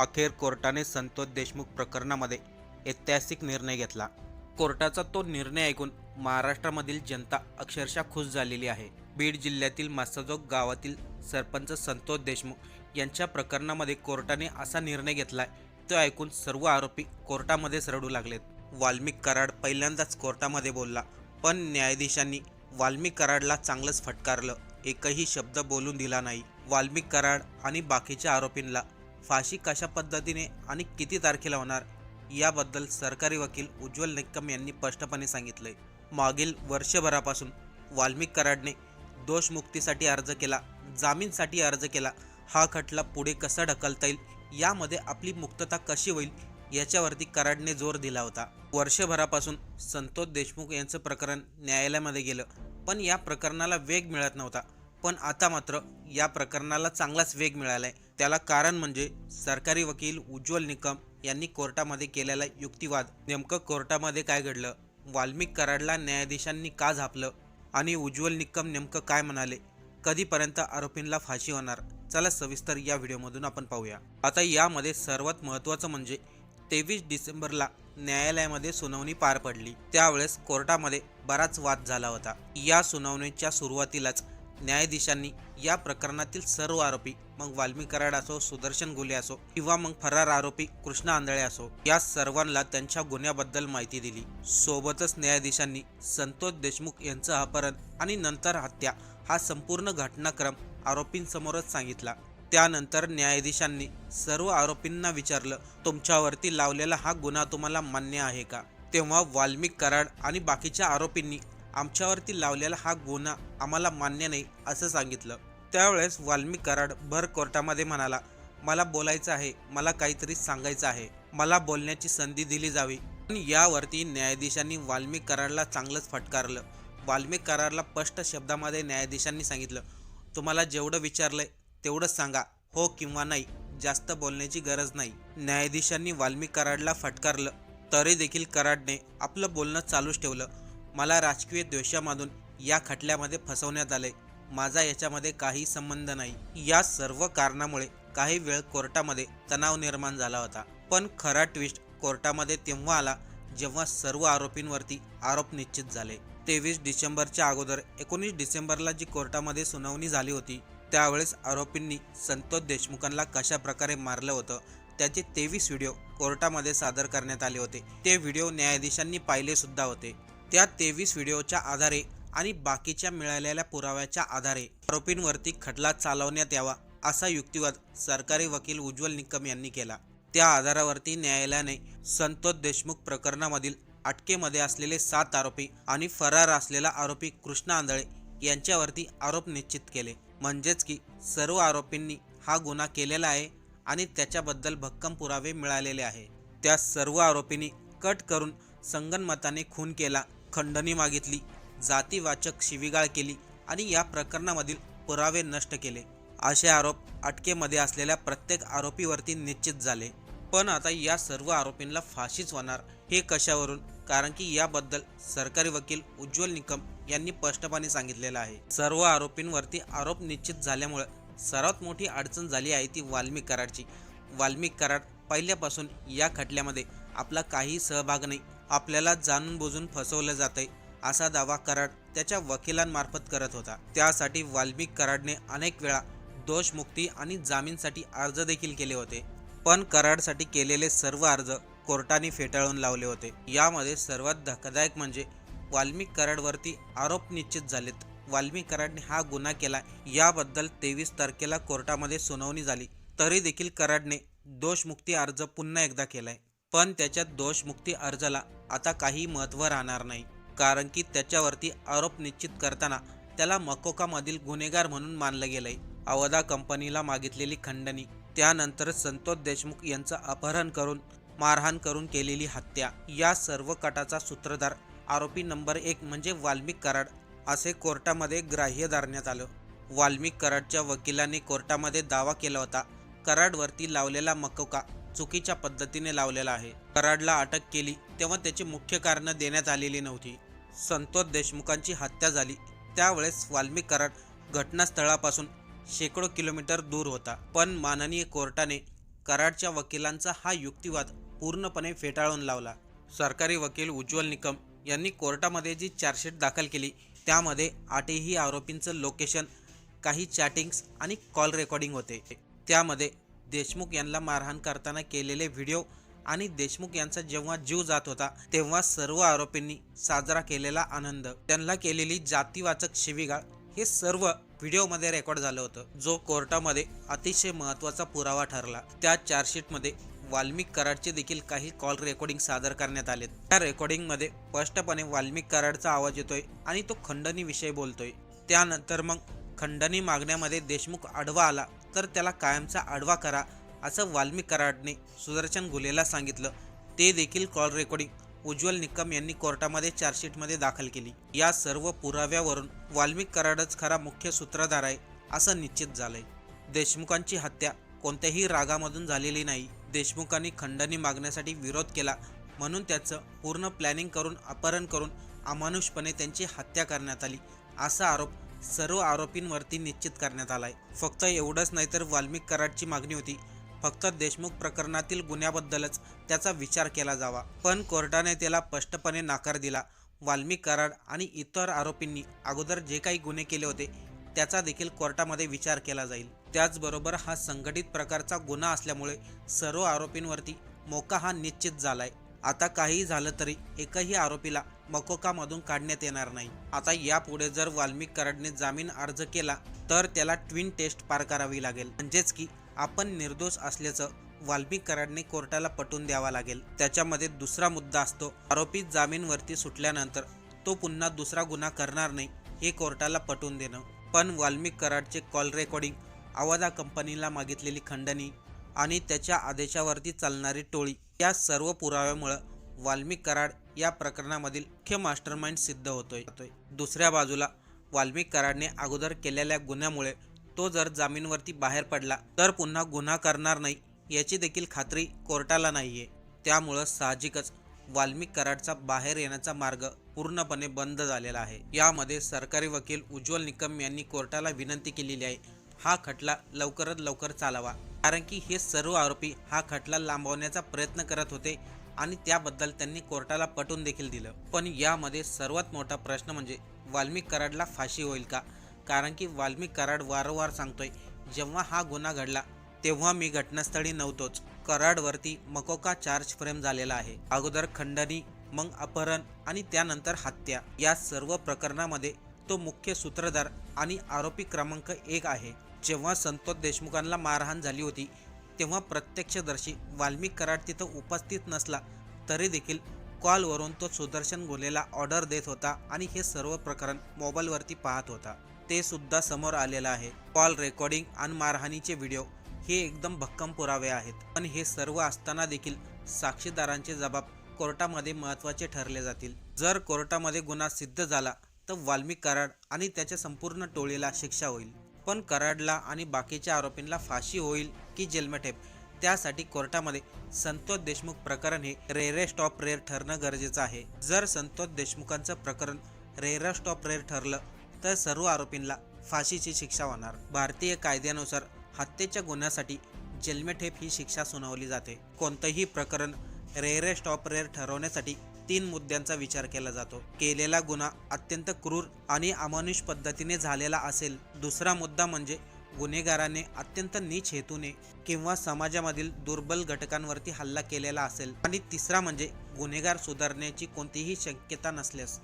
अखेर कोर्टाने संतोष देशमुख प्रकरणामध्ये ऐतिहासिक निर्णय घेतला. कोर्टाचा तो निर्णय ऐकून महाराष्ट्रामधील जनता अक्षरशः खुश झालेली आहे. बीड जिल्ह्यातील मासाजोग गावातील सरपंच संतोष देशमुख यांच्या प्रकरणामध्ये कोर्टाने असा निर्णय घेतला तो ऐकून सर्व आरोपी कोर्टामध्येच रडू लागलेत. वाल्मिक कराड पहिल्यांदाच कोर्टामध्ये बोलला पण न्यायाधीशांनी वाल्मिक कराडला चांगलंच फटकारलं एकही शब्द बोलून दिला नाही. वाल्मिक कराड आणि बाकीच्या आरोपींना फाशी कशा पद्धतीने आणि किती तारखेला होणार याबद्दल सरकारी वकील उज्ज्वल निक्कम यांनी स्पष्टपणे सांगितलंय. मागील वर्षभरापासून वाल्मिक कराडने दोषमुक्तीसाठी अर्ज केला जामीनसाठी अर्ज केला हा खटला पुढे कसा ढकलता येईल यामध्ये आपली मुक्तता कशी होईल याच्यावरती कराडने जोर दिला होता. वर्षभरापासून संतोष देशमुख यांचं प्रकरण न्यायालयामध्ये गेलं पण या प्रकरणाला वेग मिळत नव्हता. पण आता मात्र या प्रकरणाला चांगलाच वेग मिळालाय. त्याला कारण म्हणजे सरकारी वकील उज्ज्वल निकम यांनी कोर्टामध्ये केलेला युक्तिवाद. नेमकं कोर्टामध्ये काय घडलं? वाल्मिक कराडला न्यायाधीशांनी का झापलं? आणि उज्ज्वल निकम नेमकं काय म्हणाले? कधीपर्यंत आरोपींना फाशी होणार? चला सविस्तर या व्हिडिओमधून आपण पाहूया. आता यामध्ये सर्वात महत्त्वाचं म्हणजे तेवीस डिसेंबरला न्यायालयामध्ये सुनावणी पार पडली. त्यावेळेस कोर्टामध्ये बराच वाद झाला होता. या सुनावणीच्या सुरुवातीलाच न्यायाधीशांनी या प्रकरणातील सर्व आरोपी मग वाल्मी कराड असो सुदर्शन गुले असो किंवा मग फरार आरोपी कृष्णा आंधळे असो या सर्वांना त्यांच्या गुन्ह्याबद्दल माहिती दिली. सोबतच न्यायाधीशांनी संतोष देशमुख यांचं अपहरण आणि नंतर हत्या हा संपूर्ण घटनाक्रम आरोपींसमोरच सांगितला. त्यानंतर न्यायाधीशांनी सर्व आरोपींना विचारलं तुमच्यावरती लावलेला हा गुन्हा तुम्हाला मान्य आहे का? तेव्हा वाल्मिक कराड आणि बाकीच्या आरोपींनी आमच्यावरती लावलेला हा गुन्हा आम्हाला मान्य नाही असं सांगितलं. त्यावेळेस वाल्मिक कराड भर कोर्टामध्ये म्हणाला मला बोलायचं आहे मला काहीतरी सांगायचं आहे. मला बोलण्याची संधी दिली जावी. पण यावरती न्यायाधीशांनी वाल्मिक कराडला चांगलंच फटकारलं. वाल्मिक कराडला स्पष्ट शब्दामध्ये न्यायाधीशांनी सांगितलं तुम्हाला जेवढं विचारलंय तेवढंच सांगा. हो किंवा नाही जास्त बोलण्याची गरज नाही. न्यायाधीशांनी वाल्मिक कराडला फटकारलं. तरी देखील कराडने आपलं बोलणं चालूच ठेवलं. मला राजकीय द्वेषामधून या खटल्यामध्ये फसवण्यात आले माझा याच्यामध्ये काही संबंध नाही. या सर्व कारणामुळे काही वेळ कोर्टामध्ये तणाव निर्माण झाला होता. पण खरा ट्विस्ट कोर्टामध्ये तेव्हा आला जेव्हा सर्व आरोपींवरती आरोप निश्चित झाले. तेवीस डिसेंबरच्या अगोदर एकोणीस डिसेंबरला जी कोर्टामध्ये सुनावणी झाली होती त्यावेळेस आरोपींनी संतोष देशमुखांना कशा प्रकारे मारलं होतं त्याचे तेवीस व्हिडिओ कोर्टामध्ये सादर करण्यात आले होते. ते व्हिडिओ न्यायाधीशांनी पाहिले सुद्धा होते. त्या तेवीस व्हिडिओच्या आधारे आणि बाकीच्या मिळालेल्या पुराव्याच्या आधारे आरोपींवरती खटला चालवण्यात यावा असा युक्तिवाद सरकारी वकील उज्ज्वल निकम यांनी केला. त्या आधारावरती न्यायालयाने संतोष देशमुख प्रकरणामधील अटकेमध्ये असलेले सात आरोपी आणि फरार असलेला आरोपी कृष्णा आंधळे यांच्यावरती आरोप निश्चित केले. म्हणजेच की सर्व आरोपींनी हा गुन्हा केलेला आहे आणि त्याच्याबद्दल भक्कम पुरावे मिळालेले आहे. त्या सर्व आरोपींनी कट करून संगनमताने खून केला खंडणी मागितली जातीवाचक शिवीगाळ केली आणि या प्रकरणामधील पुरावे नष्ट केले. असे आरोप अटकेमध्ये असलेल्या प्रत्येक आरोपीवरती निश्चित झाले. पण आता या सर्व आरोपींना फाशीच होणार हे कशावरून? कारण की याबद्दल सरकारी वकील उज्ज्वल निकम यांनी स्पष्टपणे सांगितलेलं आहे. सर्व आरोपींवरती आरोप निश्चित झाल्यामुळे सर्वात मोठी अडचण झाली आहे ती वाल्मिक कराडची. वाल्मिक कराड पहिल्यापासून या खटल्यामध्ये आपला काही सहभाग नाही. आपल्याला जाणून बुजून फसवलं जातंय असा दावा कराड त्याच्या वकिलांमार्फत करत होता. त्यासाठी वाल्मिक कराडने अनेक वेळा दोषमुक्ती आणि जामीनसाठी अर्ज देखील केले होते. पण कराडसाठी केलेले सर्व अर्ज कोर्टाने फेटाळून लावले होते. यामध्ये सर्वात धक्कादायक म्हणजे वाल्मिक कराडवरती आरोप निश्चित झालेत. वाल्मिक कराडने हा गुन्हा केला. याबद्दल तेवीस तारखेला कोर्टामध्ये सुनावणी झाली. तरी देखील कराडने दोषमुक्ती अर्ज पुन्हा एकदा केलाय. पण त्याच्या दोषमुक्ती अर्जाला आता काही महत्त्व राहणार नाही. कारण की त्याच्यावरती आरोप निश्चित करताना त्याला मकोकामधील गुन्हेगार म्हणून मानलं गेलंय. अवधा कंपनीला मागितलेली खंडणी त्यानंतर संतोष देशमुख यांचं अपहरण करून मारहाण करून केलेली हत्या या सर्व कटाचा सूत्रधार आरोपी नंबर एक म्हणजे वाल्मिक कराड असे कोर्टामध्ये ग्राह्य धरण्यात आलं. वाल्मिक कराडच्या वकिलांनी कोर्टामध्ये दावा केला होता कराडवरती लावलेला मकोका चुकीच्या पद्धतीने लावलेला आहे. कराडला अटक केली तेव्हा त्याची मुख्य कारणं देण्यात आलेली नव्हती. संतोष देशमुखांची हत्या झाली. त्यावेळेस वाल्मिक कराड घटनास्थळापासून शेकडो किलोमीटर दूर होता. पण माननीय कोर्टाने कराडच्या वकिलांचा हा युक्तिवाद पूर्णपणे फेटाळून लावला. सरकारी वकील उज्ज्वल निकम यांनी कोर्टामध्ये जी चार्जशीट दाखल केली त्यामध्ये आठही आरोपींचं लोकेशन काही चॅटिंग्स आणि कॉल रेकॉर्डिंग होते. त्यामध्ये देशमुख यांना मारहाण करताना केलेले व्हिडिओ आणि देशमुख यांचा जेव्हा जीव जात होता तेव्हा सर्व आरोपींनी साजरा केलेला आनंद. त्यांना केलेली जातीवाचक शिवीगाळ हे सर्व व्हिडिओमध्ये रेकॉर्ड झालं होतं जो कोर्टामध्ये अतिशय महत्त्वाचा पुरावा ठरला. त्या चार्जशीटमध्ये वाल्मिक कराडचे देखील काही कॉल रेकॉर्डिंग सादर करण्यात आले त्या रेकॉर्डिंगमध्ये स्पष्टपणे वाल्मिक कराडचा आवाज येतोय आणि तो खंडणी विषयी बोलतोय. त्यानंतर मग खंडणी मागण्यामध्ये देशमुख आडवा आला. तर त्याला कायमचा आडवा करा असं वाल्मी कराडने सुदर्शन गुलेला सांगितलं. ते देखील कॉल रेकॉर्डिंग. उज्ज्वल निकम यांनी कोर्टामध्ये चार्जशीटमध्ये दाखल केली. या सर्व पुराव्यावरून वाल्मिक कराडच खरा मुख्य सूत्रधार आहे असं निश्चित झालंय. देशमुखांची हत्या कोणत्याही रागामधून झालेली नाही. देशमुखांनी खंडणी मागण्यासाठी विरोध केला म्हणून त्याचं पूर्ण प्लॅनिंग करून अपहरण करून अमानुषपणे त्यांची हत्या करण्यात आली असा आरोप सर्व आरोपींवरती निश्चित करण्यात आलाय. फक्त एवढंच नाही तर वाल्मिक कराडची मागणी होती. फक्त देशमुख प्रकरणातील गुन्ह्याबद्दलच त्याचा विचार केला जावा. पण कोर्टाने त्याला स्पष्टपणे नाकार दिला. वाल्मिक कराड आणि इतर आरोपींनी अगोदर जे काही गुन्हे केले होते त्याचा देखील कोर्टामध्ये विचार केला जाईल. त्याचबरोबर हा संघटित प्रकारचा गुन्हा असल्यामुळे सर्व आरोपींवरती मोका हा निश्चित झालाय. आता काही झालं तरी एकही आरोपीला मकोकामधून काढण्यात येणार नाही. आता यापुढे जर वाल्मिक कराडने जामीन अर्ज केला तर त्याला ट्विन टेस्ट पार करावी लागेल. म्हणजेच की आपण निर्दोष असल्याचं वाल्मिक कराडने कोर्टाला पटवून द्यावा लागेल. त्याच्यामध्ये दुसरा मुद्दा असतो आरोपी जामीनवरती सुटल्यानंतर तो पुन्हा दुसरा गुन्हा करणार नाही हे कोर्टाला पटवून देणं. पण वाल्मिक कराडचे कॉल रेकॉर्डिंग आवाजा कंपनीला मागितलेली खंडणी आणि त्याच्या आदेशावरती चालणारी टोळी या सर्व पुराव्यामुळं वाल्मिक कराड या प्रकरणामधील मुख्य मास्टरमाइंड सिद्ध होतोय. दुसऱ्या बाजूला वाल्मिक कराडने अगोदर केलेल्या गुन्ह्यामुळे तो जर जामीनवरती बाहेर पडला तर पुन्हा गुन्हा करणार नाही याची देखील खात्री कोर्टाला नाहीये. त्यामुळं साहजिकच वाल्मिक कराडचा बाहेर येण्याचा मार्ग पूर्णपणे बंद झालेला आहे. यामध्ये सरकारी वकील उज्ज्वल निकम यांनी कोर्टाला विनंती केलेली आहे हा खटला लवकरात लवकर चालावा. कारण की हे सर्व आरोपी हा खटला लांबवण्याचा प्रयत्न करत होते आणि त्याबद्दल त्यांनी कोर्टाला पटवून देखील दिलं. पण यामध्ये सर्वात मोठा प्रश्न म्हणजे वाल्मिक कराडला फाशी होईल का? कारण की वाल्मिक कराड वारंवार सांगतोय जेव्हा हा गुन्हा घडला तेव्हा मी घटनास्थळी नव्हतोच. कराडवरती मकोका चार्ज फ्रेम झालेला आहे. अगोदर खंडणी मग अपहरण आणि त्यानंतर हत्या. या सर्व प्रकरणामध्ये तो मुख्य सूत्रधार आणि आरोपी क्रमांक एक आहे. जेव्हा संतोष देशमुखांना मारहाण झाली होती तेव्हा प्रत्यक्षदर्शी वाल्मिक कराड तिथं उपस्थित नसला तरी देखील कॉलवरून तो सुदर्शन गोलेला ऑर्डर देत होता आणि हे सर्व प्रकरण मोबाईलवरती पाहत होता. ते सुद्धा समोर आलेलं आहे. कॉल रेकॉर्डिंग आणि मारहाणीचे व्हिडिओ हे एकदम भक्कम पुरावे आहेत. पण हे सर्व असताना देखील साक्षीदारांचे जबाब कोर्टामध्ये महत्त्वाचे ठरले जातील. जर कोर्टामध्ये गुन्हा सिद्ध झाला तर वाल्मिक कराड आणि त्याच्या संपूर्ण टोळीला शिक्षा होईल. पण कराडला आणि बाकीच्या आरोपींना फाशी होईल की जेलमठेप? त्यासाठी कोर्टामध्ये संतोष देशमुख प्रकरण हे रेरेस्ट ऑफ रेअर ठरणं गरजेचं आहे. जर संतोष देशमुखांचं प्रकरण रेरेस्ट ऑफ रेअर ठरलं तर सर्व आरोपींना फाशीची शिक्षा होणार. भारतीय कायद्यानुसार हत्येच्या गुन्ह्यासाठी जेलमेठेप ही शिक्षा सुनावली जाते. कोणतंही प्रकरण रेरेस्ट ऑफ रेअर ठरवण्यासाठी तीन मुद्द्यांचा विचार केला जातो. केलेला गुन्हा अत्यंत क्रूर आणि अमानुष पद्धतीने झालेला असेल. दुसरा मुद्दा म्हणजे गुन्हेगाराने अत्यंत नीच हेतूने किंवा समाजामधील दुर्बल घटकांवरती हल्ला केलेला असेल. आणि तिसरा म्हणजे गुन्हेगार सुधारण्याची कोणतीही शक्यता नसल्यास.